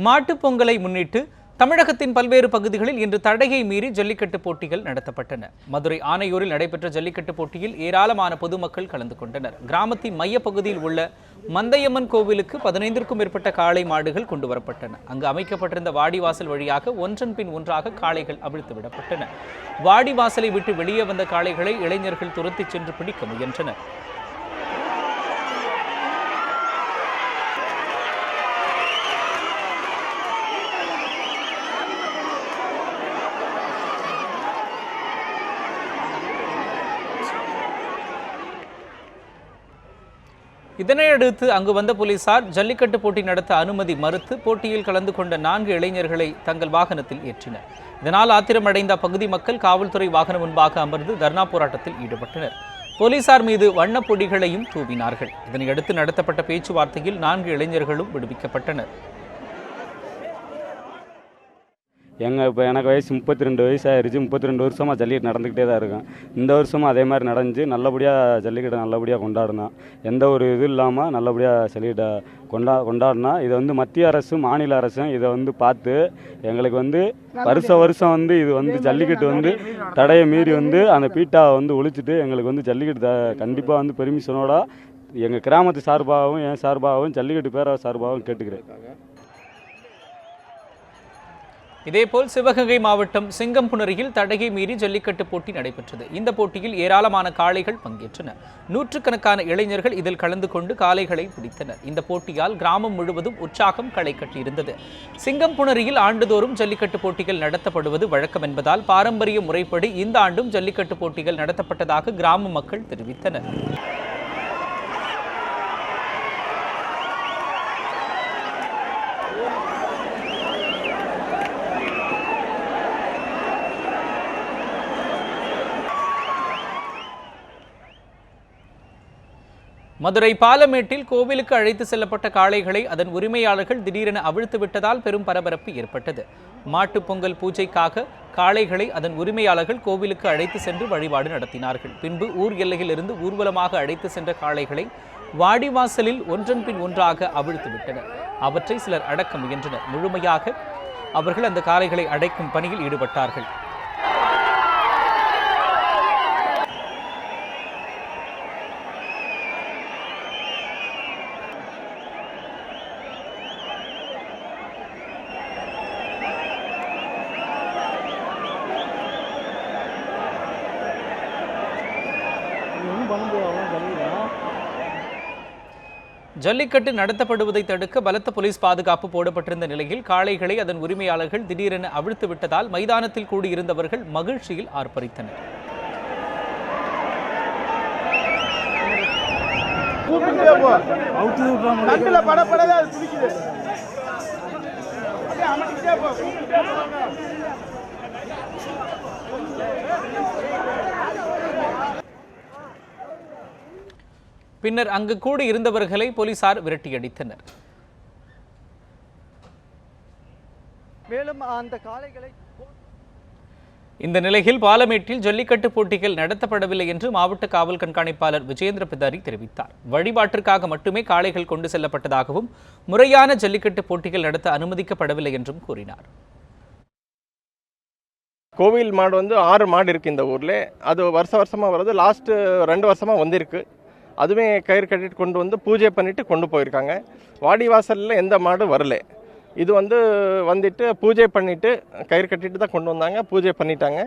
மாட்டுப் பொங்கலை முன்னிட்டு தமிழகத்தின் பல்வேறு பகுதிகளில் இன்று தடையை மீறி ஜல்லிக்கட்டு போட்டிகள் நடத்தப்பட்டன. மதுரை ஆனையூரில் நடைபெற்ற ஜல்லிக்கட்டு போட்டியில் ஏராளமான பொதுமக்கள் கலந்து கொண்டனர். கிராமத்தின் மையப்பகுதியில் உள்ள மந்தையம்மன் கோவிலுக்கு பதினைந்திற்கும் மேற்பட்ட காளை மாடுகள் கொண்டு வரப்பட்டன. அங்கு அமைக்கப்பட்டிருந்த வாடிவாசல் வழியாக ஒன்றன் பின் ஒன்றாக காளைகள் அவிழ்த்து விடப்பட்டன. வாடிவாசலை விட்டு வெளியே வந்த காளைகளை இளைஞர்கள் துரத்திச் சென்று பிடிக்க முயன்றனர். இதனையடுத்து அங்கு வந்த போலீசார் ஜல்லிக்கட்டு போட்டி நடத்த அனுமதி மறுத்து போட்டியில் கலந்து கொண்ட நான்கு இளைஞர்களை தங்கள் வாகனத்தில் ஏற்றினர். இதனால் ஆத்திரமடைந்த அப்பகுதி மக்கள் காவல்துறை வாகனம் முன்பாக அமர்ந்து தர்ணா போராட்டத்தில் ஈடுபட்டனர். போலீசார் மீது வண்ணப் பொடிகளையும் தூவினார்கள். இதனையடுத்து நடத்தப்பட்ட பேச்சுவார்த்தையில் நான்கு இளைஞர்களும் விடுவிக்கப்பட்டனர். எங்கள் இப்போ எனக்கு வயசு முப்பத்தி ரெண்டு வயசு ஆயிடுச்சு முப்பத்தி ரெண்டு வருஷமாக ஜல்லிக்கட்டு நடந்துக்கிட்டே தான் இருக்கும் இந்த வருஷமும் அதே மாதிரி நடந்துச்சு நல்லபடியாக ஜல்லிக்கட்டை நல்லபடியாக கொண்டாடினா எந்த ஒரு இது இல்லாமல் நல்லபடியாக ஜல்லிக்கட்டை கொண்டா கொண்டாடினா இதை வந்து மத்திய அரசும் மாநில அரசும் இதை வந்து பார்த்து எங்களுக்கு வந்து வருஷ வருஷம் வந்து இது வந்து ஜல்லிக்கட்டு வந்து தடையை மீறி வந்து அந்த பீட்டாவை வந்து ஒழிச்சிட்டு எங்களுக்கு வந்து ஜல்லிக்கட்டு கண்டிப்பாக வந்து பெர்மிஷனோட எங்கள் கிராமத்து சார்பாகவும் என் சார்பாகவும் ஜல்லிக்கட்டு பேரவை சார்பாகவும் கேட்டுக்கிறேன். இதேபோல் சிவகங்கை மாவட்டம் சிங்கம்புணரியில் தடையை மீறி ஜல்லிக்கட்டு போட்டி நடைபெற்றது. இந்த போட்டியில் ஏராளமான காளைகள் பங்கேற்றன. நூற்றுக்கணக்கான இளைஞர்கள் இதில் கலந்து கொண்டு காளைகளை பிடித்தனர். இந்த போட்டியால் கிராமம் முழுவதும் உற்சாகம் களை கட்டியிருந்தது. சிங்கம்புணரியில் ஆண்டுதோறும் ஜல்லிக்கட்டு போட்டிகள் நடத்தப்படுவது வழக்கம் என்பதால் பாரம்பரிய முறைப்படி இந்த ஆண்டும் ஜல்லிக்கட்டு போட்டிகள் நடத்தப்பட்டதாக கிராம மக்கள் தெரிவித்தனர். மதுரை பாலமேட்டில் கோவிலுக்கு அழைத்து செல்லப்பட்ட காளைகளை அதன் உரிமையாளர்கள் திடீரென அவிழ்த்து விட்டதால் பெரும் பரபரப்பு ஏற்பட்டது. மாட்டுப் பொங்கல் பூஜைக்காக காளைகளை அதன் உரிமையாளர்கள் கோவிலுக்கு அழைத்து சென்று வழிபாடு நடத்தினார்கள். பின்பு ஊர் எல்லையிலிருந்து ஊர்வலமாக அழைத்து சென்ற காளைகளை வாடிவாசலில் ஒன்றன் பின் ஒன்றாக அவிழ்த்து விட்டனர். அவற்றை சிலர் அடக்க முயன்றனர். முழுமையாக அவர்கள் அந்த காளைகளை அடைக்கும் பணியில் ஈடுபட்டார்கள். ஜல்லிக்கட்டு நடத்தப்படுவதை தடுக்க பலத்த போலீஸ் பாதுகாப்பு போடப்பட்டிருந்த நிலையில் காளைகளை அதன் உரிமையாளர்கள் திடீரென அவிழ்த்து விட்டதால் மைதானத்தில் கூடியிருந்தவர்கள் மகிழ்ச்சியில் ஆர்ப்பரித்தனர். கண்ணுல பின்னர் அங்கு கூடி இருந்தவர்களை போலீசார் விரட்டியடித்தனர். மேலும் அந்த காளைகளை இந்த நிலையில் பாலமேட்டில் ஜல்லிக்கட்டு போட்டிகள் நடத்தப்படவில்லை என்று மாவட்ட காவல் கண்காணிப்பாளர் விஜேந்திர பிதாரி தெரிவித்தார். வழிபாட்டிற்காக மட்டுமே காளைகள் கொண்டு செல்லப்பட்டதாகவும் முறையான ஜல்லிக்கட்டு போட்டிகள் நடத்த அனுமதிக்கப்படவில்லை என்றும் கூறினார். கோவில் மாடு வந்து ஆறு மாடு இருக்குது இந்த ஊரில். அது வருஷ வருஷமாக வருது லாஸ்ட்டு ரெண்டு வருஷமாக வந்திருக்கு. அதுவே கயிறு கட்டிட்டு கொண்டு வந்து பூஜை பண்ணிவிட்டு கொண்டு போயிருக்காங்க. வாடிவாசலில் எந்த மாடு வரல. இது வந்து வந்துட்டு பூஜை பண்ணிவிட்டு கயிறு கட்டிட்டு தான் கொண்டு வந்தாங்க. பூஜை பண்ணிட்டாங்க.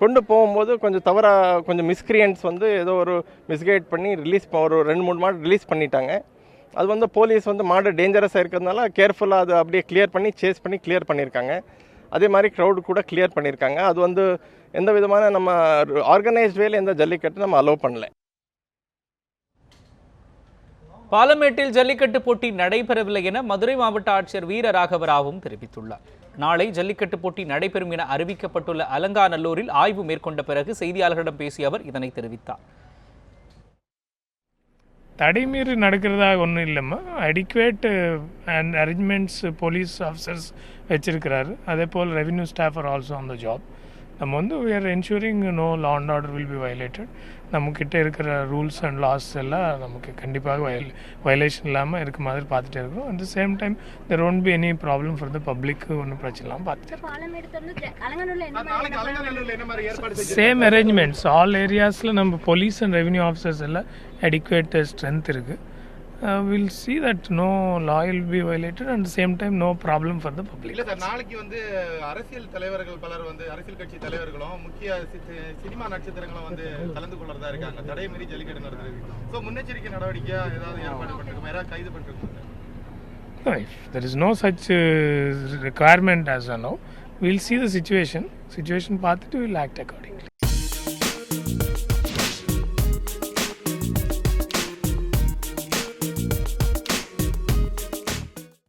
கொண்டு போகும்போது கொஞ்சம் தவறாக கொஞ்சம் மிஸ்கிரியன்ஸ் வந்து ஏதோ ஒரு மிஸ்கைட் பண்ணி ரிலீஸ் ஒரு ரெண்டு மூணு மாடு ரிலீஸ் பண்ணிட்டாங்க. அது வந்து போலீஸ் வந்து மாடு டேஞ்சரஸாக இருக்கிறதுனால கேர்ஃபுல்லாக அதை அப்படியே கிளியர் பண்ணி சேஸ் பண்ணி கிளியர் பண்ணியிருக்காங்க. அதே மாதிரி க்ரௌடு கூட கிளியர் பண்ணியிருக்காங்க. அது வந்து எந்த விதமான நம்ம ஆர்கனைஸ்ட் வேல எந்த ஜல்லிக்கட்டு நம்ம அலோவ் பண்ணல. பாலமேட்டில் ஜல்லிக்கட்டு போட்டி நடைபெறவில்லை என மதுரை மாவட்ட ஆட்சியர் வீரராகவராவும் தெரிவித்துள்ளார். நாளை ஜல்லிக்கட்டு போட்டி நடைபெறும் என அறிவிக்கப்பட்டுள்ள அலங்காநல்லூரில் ஆய்வு மேற்கொண்ட பிறகு செய்தியாளர்களிடம் பேசிய அவர் இதனை தெரிவித்தார். தடைமீறி நடக்கிறதாக ஒன்றும் இல்லைம்மா. Adequate and arrangements police officers வச்சிருக்கிறாரு. அதே போல் revenue staff are also on the job நம்ம வந்து we are ensuring no law and order will be violated. நம்மக்கிட்ட இருக்கிற ரூல்ஸ் அண்ட் லாஸ் எல்லாம் நமக்கு கண்டிப்பாக வயல் வயலேஷன் இல்லாமல் இருக்க மாதிரி பார்த்துட்டே இருக்கிறோம் at the same time there won't be any problem for the public ஒன்றும் பிரச்சனை இல்லாமல் பார்த்துட்டு சேம் அரேஞ்ச்மெண்ட்ஸ் ஆல் ஏரியாஸில் நம்ம போலீஸ் அண்ட் ரெவன்யூ ஆஃபீஸர்ஸ் எல்லாம் அடிக்குவேட் ஸ்ட்ரென்த் இருக்குது will see that no law will be violated and same time no problem for the public இல்ல sir நாளைக்கு வந்து அரசியல் தலைவர்கள் பலர் வந்து அரசியல் கட்சி தலைவர்களும் முக்கிய சி- சி- சினிமா நட்சத்திரங்களும் வந்து கலந்து கொள்றதா இருக்காங்க. தடை மீறி ஜல்லிக்கட்டு நடத்துறது ஸோ முன்னெச்சரிக்கை நடவடிக்கையா ஏதாவது ஏற்பாடு பண்ணிருக்கோம்? யாராவது கைது பண்ணிருக்கோம்? Is no such uh, requirement as of now, we'll see the situation. Situation பார்த்துட்டு we'll act accordingly.